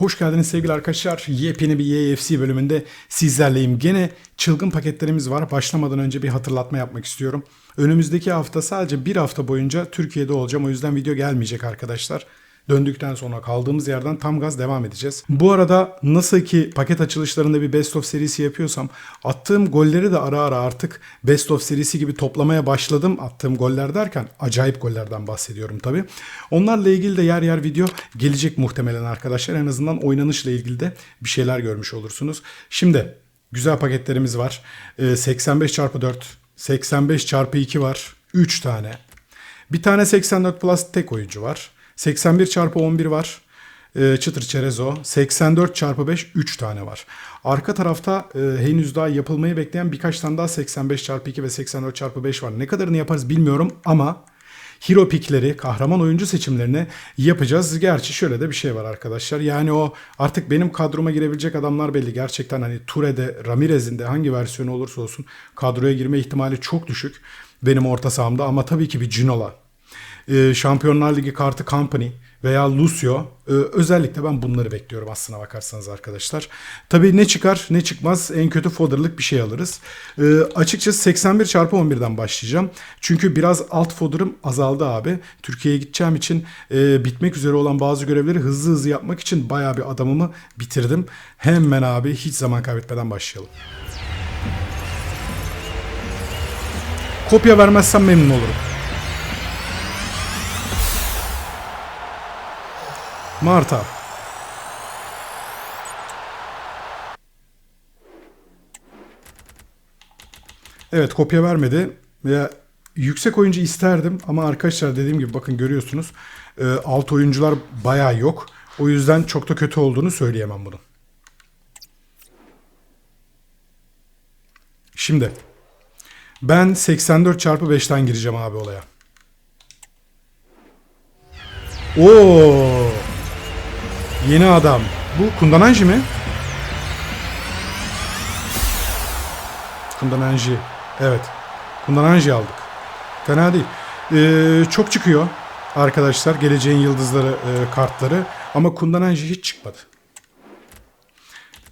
Hoş geldiniz sevgili arkadaşlar. Yepyeni bir EFC bölümünde sizlerleyim. Gene çılgın paketlerimiz var. Başlamadan önce bir hatırlatma yapmak istiyorum. Önümüzdeki hafta sadece bir hafta boyunca Türkiye'de olacağım. O yüzden video gelmeyecek arkadaşlar. Döndükten sonra kaldığımız yerden tam gaz devam edeceğiz. Bu arada nasıl ki paket açılışlarında bir best of serisi yapıyorsam attığım golleri de ara ara artık best of serisi gibi toplamaya başladım. Attığım goller derken acayip gollerden bahsediyorum tabii. Onlarla ilgili de yer yer video gelecek muhtemelen arkadaşlar. En azından oynanışla ilgili de bir şeyler görmüş olursunuz. Şimdi güzel paketlerimiz var. Ee, 85 çarpı 4, 85 çarpı 2 var. 3 tane. Bir tane 84 plus tek oyuncu var. 81 çarpı 11 var. Ee, çıtır çerezo. 84 çarpı 5 3 tane var. Arka tarafta e, henüz daha yapılmayı bekleyen birkaç tane daha 85 çarpı 2 ve 84 çarpı 5 var. Ne kadarını yaparız bilmiyorum ama hero pickleri, kahraman oyuncu seçimlerini yapacağız. Gerçi şöyle de bir şey var arkadaşlar. Yani o artık benim kadroma girebilecek adamlar belli. Gerçekten hani Ture'de, Ramirez'in de hangi versiyonu olursa olsun kadroya girme ihtimali çok düşük. Benim orta sahamda ama tabii ki bir Ginola, e, Şampiyonlar Ligi kartı Company veya Lucio e, özellikle ben bunları bekliyorum aslına bakarsanız arkadaşlar. Tabii ne çıkar ne çıkmaz en kötü fodderlık bir şey alırız. E, açıkçası 81 çarpı 11'den başlayacağım. Çünkü biraz alt fodderım azaldı abi. Türkiye'ye gideceğim için bitmek üzere olan bazı görevleri hızlı hızlı yapmak için bayağı bir adamımı bitirdim. Hemen abi hiç zaman kaybetmeden başlayalım. Kopya vermezsem memnun olurum. Marta. Evet kopya vermedi. Veya yüksek oyuncu isterdim ama arkadaşlar dediğim gibi bakın görüyorsunuz e, alt oyuncular bayağı yok. O yüzden çok da kötü olduğunu söyleyemem bunun. Şimdi ben 84 çarpı 5'ten gireceğim abi olaya. Oo. Yeni adam. Bu Kundananji mi? Kundananji. Evet. Kundananji aldık. Fena değil. Ee, çok çıkıyor arkadaşlar. Geleceğin yıldızları e, kartları. Ama Kundananji hiç çıkmadı.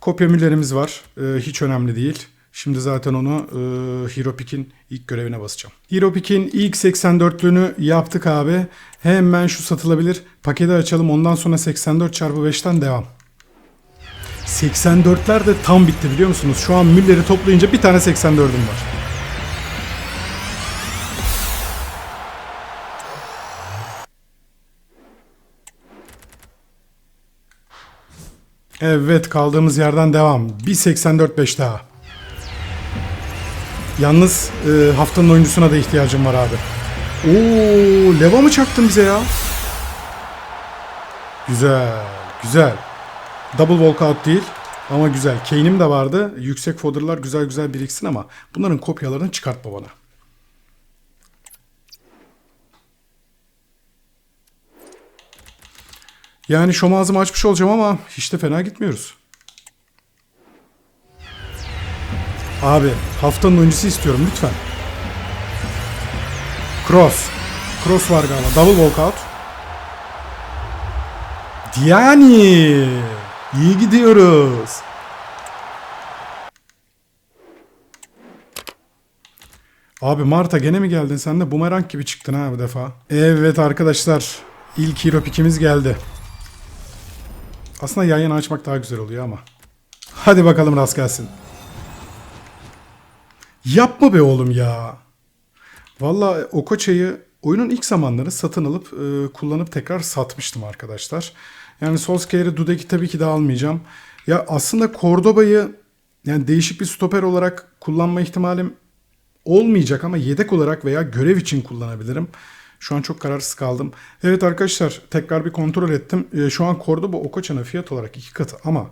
Kopya millerimiz var. Ee, hiç önemli değil. Şimdi zaten onu e, Hero Pick'in ilk görevine basacağım. Hero Pick'in ilk 84'lüğünü yaptık abi. Hemen şu satılabilir. Paketi açalım. Ondan sonra 84 çarpı 5'ten devam. 84'ler de tam bitti biliyor musunuz? Şu an Müller'i toplayınca bir tane 84'üm var. Evet kaldığımız yerden devam. Bir 84-5 daha. Yalnız e, haftanın oyuncusuna da ihtiyacım var abi. Oo, leva mı çaktın bize ya? Güzel, güzel. Double walkout değil ama güzel. Kane'im de vardı. Yüksek fodderlar güzel güzel biriksin ama bunların kopyalarını çıkartma bana. Yani şom ağzımı açmış olacağım ama hiç de fena gitmiyoruz. Abi haftanın oyuncusu istiyorum lütfen. Cross. Cross var galiba. Double walkout. Yani iyi gidiyoruz. Abi Marta gene mi geldin? Sen de bumerang gibi çıktın ha bu defa. Evet arkadaşlar. ilk hero pick'imiz geldi. Aslında yan yana açmak daha güzel oluyor ama. Hadi bakalım rast gelsin. Yapma be oğlum ya. Valla Okoça'yı oyunun ilk zamanları satın alıp e, kullanıp tekrar satmıştım arkadaşlar. Yani Solskjaer'i Dudek'i tabii ki de almayacağım. Ya aslında Cordoba'yı yani değişik bir stoper olarak kullanma ihtimalim olmayacak ama yedek olarak veya görev için kullanabilirim. Şu an çok kararsız kaldım. Evet arkadaşlar tekrar bir kontrol ettim. E, şu an Cordoba Okoçan'a fiyat olarak iki katı ama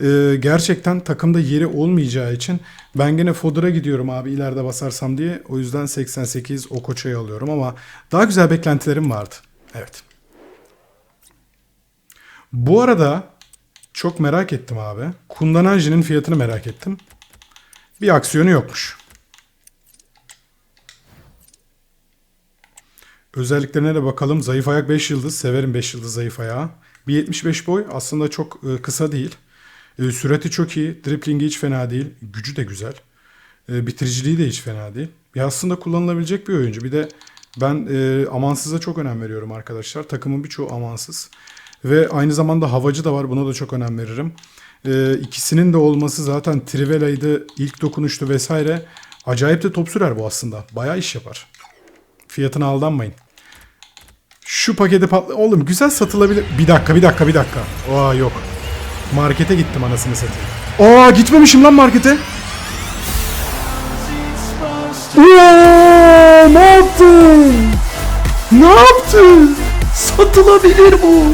e, gerçekten takımda yeri olmayacağı için ben gene Fodor'a gidiyorum abi ileride basarsam diye. O yüzden 88 Okoça'yı alıyorum ama daha güzel beklentilerim vardı. Evet. Bu arada çok merak ettim abi. Kundananji'nin fiyatını merak ettim. Bir aksiyonu yokmuş. Özelliklerine de bakalım. Zayıf ayak 5 yıldız. Severim 5 yıldız zayıf ayağı. 1.75 boy aslında çok e, kısa değil. E, sürati çok iyi. Driplingi hiç fena değil. Gücü de güzel. E, bitiriciliği de hiç fena değil. Ya aslında kullanılabilecek bir oyuncu. Bir de ben e, amansıza çok önem veriyorum arkadaşlar. Takımın birçoğu amansız. Ve aynı zamanda havacı da var. Buna da çok önem veririm. E, ikisinin de olması zaten Trivela'ydı, ilk dokunuştu vesaire. Acayip de top sürer bu aslında. Bayağı iş yapar. Fiyatına aldanmayın. Şu paketi patla... Oğlum güzel satılabilir. Bir dakika bir dakika bir dakika. Aa yok. Markete gittim anasını satayım. Aa gitmemişim lan markete. Oo, ne yaptın? Ne yaptın? Satılabilir bu.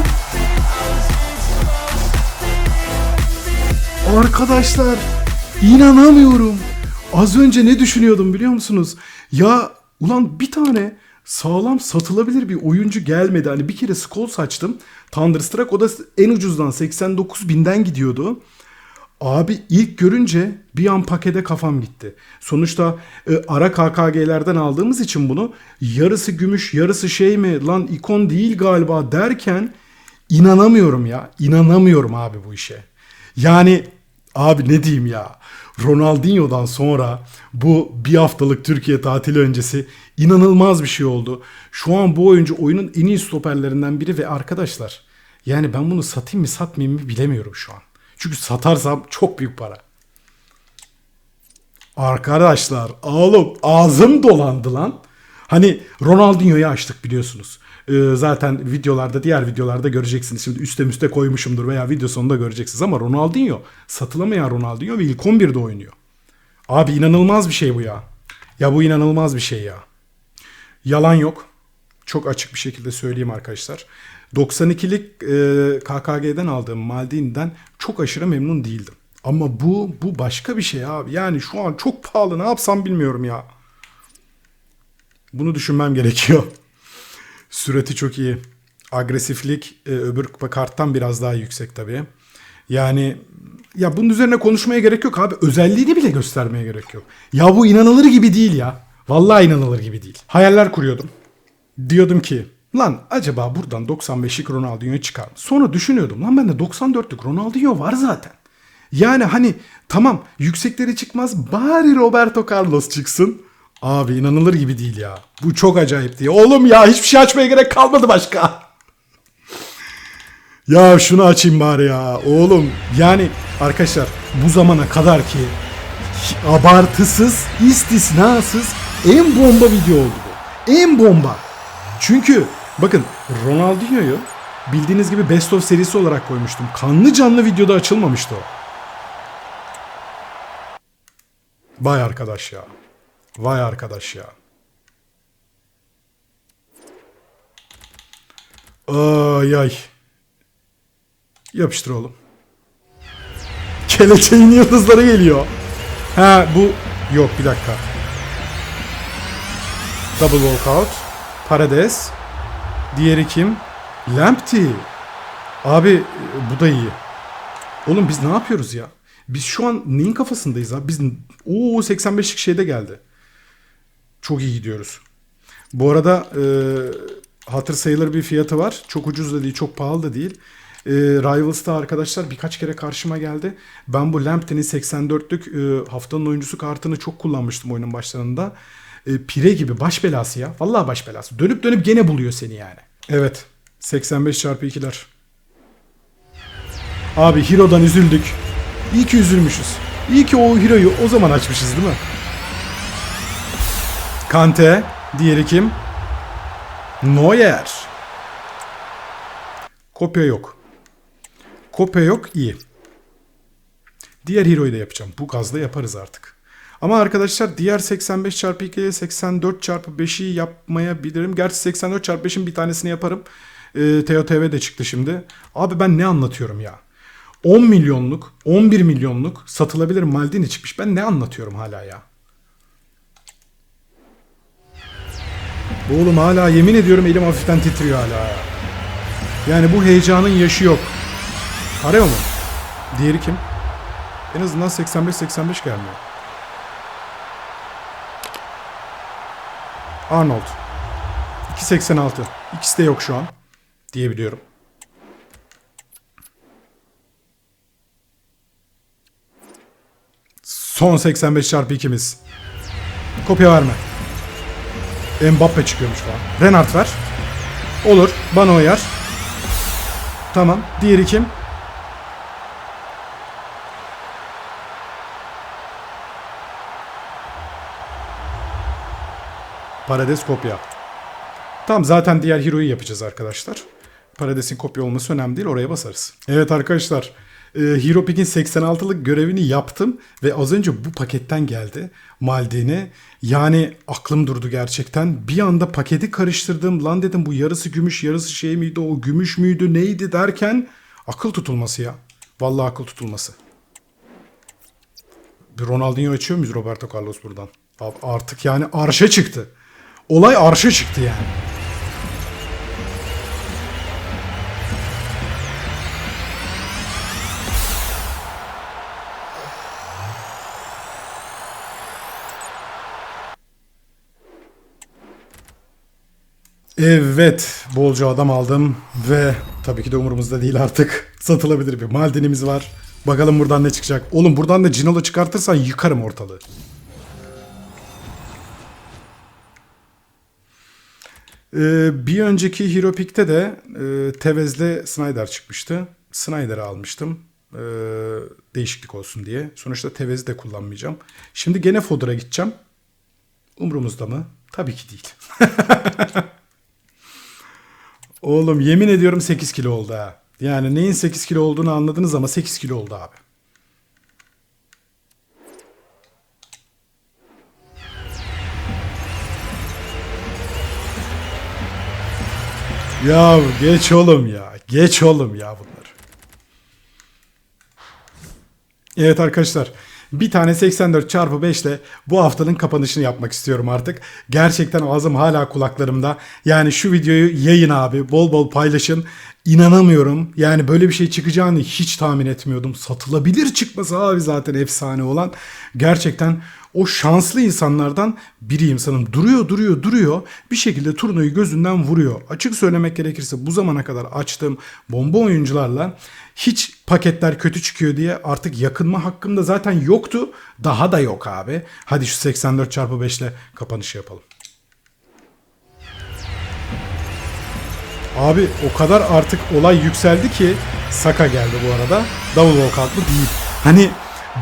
Arkadaşlar inanamıyorum. Az önce ne düşünüyordum biliyor musunuz? Ya ulan bir tane sağlam satılabilir bir oyuncu gelmedi. Hani bir kere Skull açtım. Thunderstruck o da en ucuzdan 89 binden gidiyordu. Abi ilk görünce bir an pakete kafam gitti. Sonuçta e, ara KKG'lerden aldığımız için bunu yarısı gümüş yarısı şey mi lan ikon değil galiba derken inanamıyorum ya. İnanamıyorum abi bu işe. Yani abi ne diyeyim ya. Ronaldinho'dan sonra bu bir haftalık Türkiye tatili öncesi inanılmaz bir şey oldu. Şu an bu oyuncu oyunun en iyi stoperlerinden biri ve arkadaşlar yani ben bunu satayım mı satmayayım mı bilemiyorum şu an. Çünkü satarsam çok büyük para. Arkadaşlar oğlum ağzım dolandı lan. Hani Ronaldinho'yu açtık biliyorsunuz. Ee, zaten videolarda diğer videolarda göreceksiniz. Şimdi üste müste koymuşumdur veya video sonunda göreceksiniz ama Ronaldinho satılamayan Ronaldinho ve ilk 11'de oynuyor. Abi inanılmaz bir şey bu ya. Ya bu inanılmaz bir şey ya. Yalan yok. Çok açık bir şekilde söyleyeyim arkadaşlar. 92'lik e, KKG'den aldığım Maldini'den çok aşırı memnun değildim. Ama bu bu başka bir şey abi. Yani şu an çok pahalı. Ne yapsam bilmiyorum ya. Bunu düşünmem gerekiyor. Sürati çok iyi. Agresiflik e, öbür karttan biraz daha yüksek tabii. Yani ya bunun üzerine konuşmaya gerek yok abi. Özelliğini bile göstermeye gerek yok. Ya bu inanılır gibi değil ya. Vallahi inanılır gibi değil. Hayaller kuruyordum. Diyordum ki lan acaba buradan 95'lik Ronaldinho çıkar mı? Sonra düşünüyordum lan bende 94'lük Ronaldinho var zaten. Yani hani tamam yüksekleri çıkmaz bari Roberto Carlos çıksın. Abi inanılır gibi değil ya. Bu çok acayip diye. Oğlum ya hiçbir şey açmaya gerek kalmadı başka. ya şunu açayım bari ya. Oğlum yani arkadaşlar bu zamana kadar ki abartısız, istisnasız en bomba video oldu bu. En bomba. Çünkü bakın Ronaldinho'yu bildiğiniz gibi Best of serisi olarak koymuştum. Kanlı canlı videoda açılmamıştı o. Vay arkadaş ya. Vay arkadaş ya. Ay ay. Yapıştır oğlum. Keleçeğin yıldızları geliyor. Ha bu yok bir dakika. Double walkout. Parades. Diğeri kim? Lamptey. Abi bu da iyi. Oğlum biz ne yapıyoruz ya? Biz şu an neyin kafasındayız abi? Biz o 85'lik şeyde geldi. Çok iyi gidiyoruz. Bu arada e, hatır sayılır bir fiyatı var. Çok ucuz da değil, çok pahalı da değil. E, Rivals'ta arkadaşlar birkaç kere karşıma geldi. Ben bu Lampton'in 84'lük e, haftanın oyuncusu kartını çok kullanmıştım oyunun başlarında. E, pire gibi baş belası ya. Vallahi baş belası. Dönüp dönüp gene buluyor seni yani. Evet. 85 çarpı 2'ler. Abi Hero'dan üzüldük. İyi ki üzülmüşüz. İyi ki o Hero'yu o zaman açmışız değil mi? Kante. Diğeri kim? Neuer. Kopya yok. Kopya yok iyi. Diğer Hero'yu da yapacağım. Bu gazla yaparız artık. Ama arkadaşlar diğer 85 çarpı 2'ye 84 çarpı 5'i yapmayabilirim. Gerçi 84 çarpı 5'in bir tanesini yaparım. Ee, TOTV de çıktı şimdi. Abi ben ne anlatıyorum ya? 10 milyonluk, 11 milyonluk satılabilir Maldini çıkmış. Ben ne anlatıyorum hala ya? Oğlum hala yemin ediyorum elim hafiften titriyor hala. Yani bu heyecanın yaşı yok. Arıyor mu? Diğeri kim? En azından 85-85 gelmiyor. Arnold. 2.86. İkisi de yok şu an. Diyebiliyorum. Son 85 çarpı ikimiz. Kopya verme. Mbappe çıkıyormuş falan. Renard ver. Olur. Bana uyar. Tamam. Diğeri kim? Parades kopya. Tamam zaten diğer hero'yu yapacağız arkadaşlar. Parades'in kopya olması önemli değil. Oraya basarız. Evet arkadaşlar. E, Hero Pick'in 86'lık görevini yaptım. Ve az önce bu paketten geldi. Maldini. Yani aklım durdu gerçekten. Bir anda paketi karıştırdım. Lan dedim bu yarısı gümüş yarısı şey miydi o gümüş müydü neydi derken akıl tutulması ya. Vallahi akıl tutulması. Bir Ronaldinho açıyor muyuz Roberto Carlos buradan? Artık yani arşa çıktı. Olay arşa çıktı yani. Evet, bolca adam aldım ve tabii ki de umurumuzda değil artık. Satılabilir bir Maldini'miz var. Bakalım buradan ne çıkacak. Oğlum buradan da Cinolo çıkartırsan yıkarım ortalığı. Ee, bir önceki Hero Pick'te de e, Tevez'le Snyder çıkmıştı. Snyder'ı almıştım. Ee, değişiklik olsun diye. Sonuçta Tevez'i de kullanmayacağım. Şimdi gene Fodor'a gideceğim. Umurumuzda mı? Tabii ki değil. Oğlum yemin ediyorum 8 kilo oldu ha. Yani neyin 8 kilo olduğunu anladınız ama 8 kilo oldu abi. Ya geç oğlum ya. Geç oğlum ya bunları. Evet arkadaşlar. Bir tane 84 çarpı 5 ile bu haftanın kapanışını yapmak istiyorum artık. Gerçekten ağzım hala kulaklarımda. Yani şu videoyu yayın abi. Bol bol paylaşın. İnanamıyorum. Yani böyle bir şey çıkacağını hiç tahmin etmiyordum. Satılabilir çıkması abi zaten efsane olan. Gerçekten o şanslı insanlardan biriyim sanırım. Duruyor duruyor duruyor. Bir şekilde turnayı gözünden vuruyor. Açık söylemek gerekirse bu zamana kadar açtığım bomba oyuncularla hiç paketler kötü çıkıyor diye artık yakınma hakkım da zaten yoktu. Daha da yok abi. Hadi şu 84 çarpı 5 ile kapanışı yapalım. Abi o kadar artık olay yükseldi ki Saka geldi bu arada. Double walkout'lu değil. Hani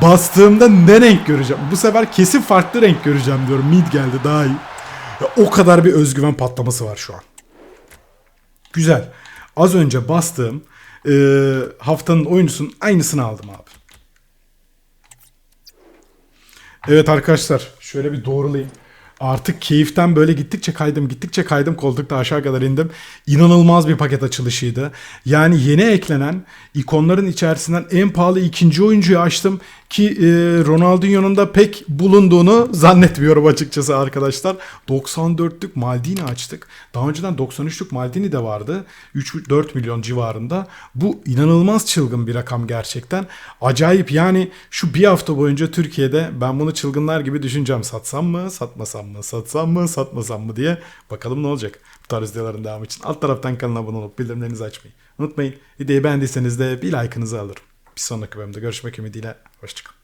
bastığımda ne renk göreceğim? Bu sefer kesin farklı renk göreceğim diyorum. Mid geldi daha iyi. Ya, o kadar bir özgüven patlaması var şu an. Güzel. Az önce bastığım e, haftanın oyuncusunun aynısını aldım abi. Evet arkadaşlar şöyle bir doğrulayayım. Artık keyiften böyle gittikçe kaydım gittikçe kaydım koltukta aşağı kadar indim. İnanılmaz bir paket açılışıydı. Yani yeni eklenen ikonların içerisinden en pahalı ikinci oyuncuyu açtım. Ki e, Ronaldinho'nun da pek bulunduğunu zannetmiyorum açıkçası arkadaşlar. 94'lük Maldini açtık. Daha önceden 93'lük Maldini de vardı. 3-4 milyon civarında. Bu inanılmaz çılgın bir rakam gerçekten. Acayip yani şu bir hafta boyunca Türkiye'de ben bunu çılgınlar gibi düşüneceğim. Satsam mı, satmasam mı, satsam mı, satmasam mı diye. Bakalım ne olacak bu tarz videoların devamı için. Alt taraftan kanala abone olup bildirimlerinizi açmayı unutmayın. Videoyu beğendiyseniz de bir like'ınızı alırım. Bir sonraki bölümde görüşmek ümidiyle. Hoşçakalın.